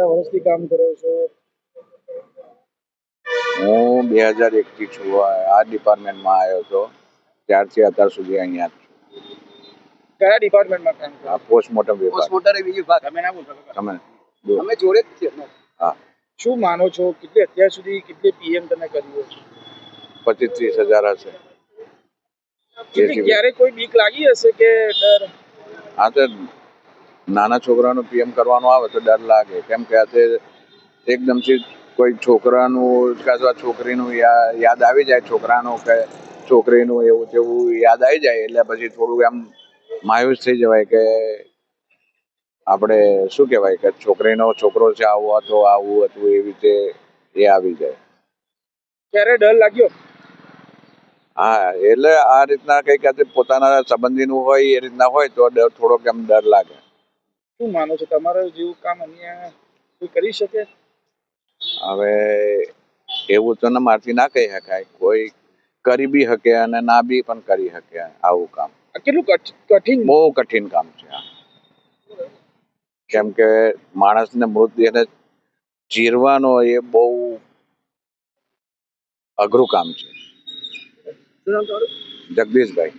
કેટલા વર્ષથી કામ કરો છો? હું બે હજાર એકથી છું. આ ડિપાર્ટમેન્ટમાં આવ્યો હતો. ત્યારથી અત્યાર સુધી અહીંયા છું. કયા ડિપાર્ટમેન્ટમાં કામ કરો? પોસ્ટમોર્ટમ વિભાગ. પોસ્ટમોર્ટમ વિભાગ અમે ના બોલતા તમે અમે જોડે જ છીએ હા. શું માનો છો? કેટલી અત્યાર સુધી કેટલી પીએમ તમે કર્યું છે પચીસ ત્રીસ હજાર હશે. ક્યારે કોઈ બીક લાગી હશે કે ડર? હા તો નાના છોકરાનું પીએમ કરવાનું આવે તો ડર લાગે. કેમ કે આ તે એકદમથી કોઈ છોકરાનું કાં છોકરીનું યાદ આવી જાય છોકરાનું કે છોકરીનું એવું તેવું યાદ આવી જાય એટલે પછી થોડું એમ માયુસ થઈ જવાય કે આપણે શું કહેવાય કે છોકરીનો છોકરો છે આવો હતો આવું હતું એવી રીતે એ આવી જાય. ક્યારે ડર લાગ્યો? હા એટલે આ રીતના કંઈક પોતાના સંબંધીનું હોય એ રીતના હોય તો ડર થોડોક એમ ડર લાગે. શું માનો છો? તમારા જેવું કામ અહીંયા કોઈ કરી શકે? હવે એવું તો ને મારથી ના કહી શકાય. કોઈ કરી બી શકે અને ના બી પણ કરી શકે આવું કામ. કેટલું કઠ- કઠિન? બહુ કઠિન કામ છે કેમ કે માણસને મૃતદેહને ચીરવાનો એ બહુ અઘરું કામ છે. જગદીશભાઈ.